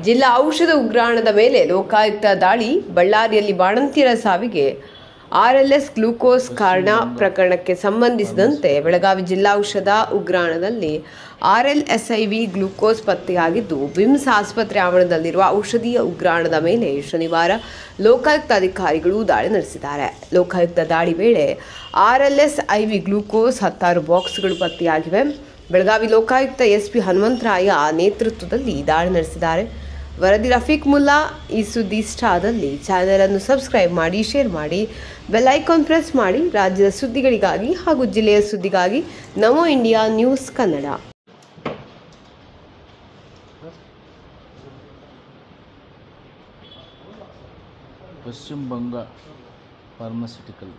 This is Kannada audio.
ಜಿಲ್ಲಾ ಔಷಧ ಉಗ್ರಾಣದ ಮೇಲೆ ಲೋಕಾಯುಕ್ತ ದಾಳಿ, ಬಳ್ಳಾರಿಯಲ್ಲಿ ಬಾಣಂತಿಯರ ಸಾವಿಗೆ ಆರ್ಎಲ್ಎಸ್ ಗ್ಲೂಕೋಸ್ ಕಾರಣ ಪ್ರಕರಣಕ್ಕೆ ಸಂಬಂಧಿಸಿದಂತೆ ಬೆಳಗಾವಿ ಜಿಲ್ಲಾ ಔಷಧ ಉಗ್ರಾಣದಲ್ಲಿ ಆರ್ಎಲ್ಎಸ್ಐವಿ ಗ್ಲೂಕೋಸ್ ಪತ್ತೆಯಾಗಿದ್ದು ವಿಮ್ಸ್ ಆಸ್ಪತ್ರೆ ಆವರಣದಲ್ಲಿರುವ ಔಷಧೀಯ ಉಗ್ರಾಣದ ಮೇಲೆ ಶನಿವಾರ ಲೋಕಾಯುಕ್ತ ಅಧಿಕಾರಿಗಳು ದಾಳಿ ನಡೆಸಿದ್ದಾರೆ. ಲೋಕಾಯುಕ್ತ ದಾಳಿ ವೇಳೆ ಆರ್ಎಲ್ಎಸ್ ವಿ ಗ್ಲೂಕೋಸ್ ಹತ್ತಾರು ಬಾಕ್ಸ್ಗಳು ಪತ್ತೆಯಾಗಿವೆ. ಬೆಳಗಾವಿ ಲೋಕಾಯುಕ್ತ ಎಸ್ಪಿ ಹನುಮಂತರಾಯ ನೇತೃತ್ವದಲ್ಲಿ ದಾಳಿ ನಡೆಸಿದ್ದಾರೆ. ವರದಿ ರಫೀಕ್ ಮುಲ್ಲಾ ಈ ಸುದ್ದಿ ಇಷ್ಟಾದಲ್ಲಿ ಚಾನೆಲ್ ಅನ್ನು ಸಬ್ಸ್ಕ್ರೈಬ್ ಮಾಡಿ ಶೇರ್ ಮಾಡಿ ಬೆಲ್ ಐಕಾನ್ ಪ್ರೆಸ್ ಮಾಡಿ ರಾಜ್ಯದ ಸುದ್ದಿಗಳಿಗಾಗಿ ಹಾಗೂ ಜಿಲ್ಲೆಯ ಸುದ್ದಿಗಾಗಿ ನಮೋ ಇಂಡಿಯಾ ನ್ಯೂಸ್ ಕನ್ನಡ. ಪಶ್ಚಿಮ ಬಂಗ ಫಾರ್ಮಸ್ಯೂಟಿಕಲ್